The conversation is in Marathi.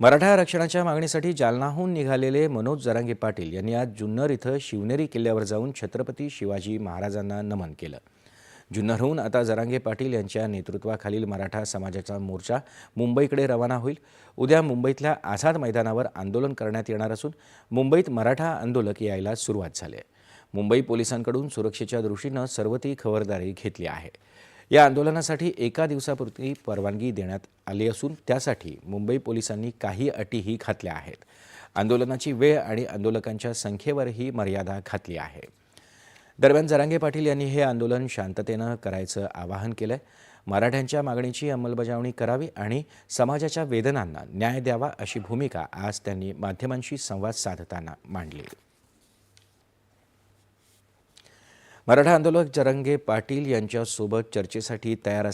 मराठा आरक्षणाच्या मागणीसाठी जालनाहून निघालेले मनोज जरांगे पाटील यांनी आज जुन्नर इथं शिवनेरी किल्ल्यावर जाऊन छत्रपती शिवाजी महाराजांना नमन केलं. जुन्नरहून आता जरांगे पाटील यांच्या नेतृत्वाखालील मराठा समाजाचा मोर्चा मुंबईकडे रवाना होईल. उद्या मुंबईतल्या आझाद मैदानावर आंदोलन करण्यात येणार असून मुंबईत मराठा आंदोलक यायला सुरुवात झाली आहे. मुंबई पोलिसांकडून सुरक्षेच्या दृष्टीनं सर्व ती खबरदारी घेतली आहे. या आंदोलनासाठी एका दिवसापूर्वी परवानगी देण्यात आली असून त्यासाठी मुंबई पोलिसांनी काही अटीही घातल्या आहेत. आंदोलनाची वेळ आणि आंदोलकांच्या संख्येवरही मर्यादा घातली आहे. दरम्यान जरांगे पाटील यांनी हे आंदोलन शांततेनं करायचं आवाहन केलंय. मराठ्यांच्या मागणीची अंमलबजावणी करावी आणि समाजाच्या वेदनांना न्याय द्यावा अशी भूमिका आज त्यांनी माध्यमांशी संवाद साधताना मांडली. मराठा आंदोलक जरंगे पाटील यांच्यासोबत चर्चेसाठी तयार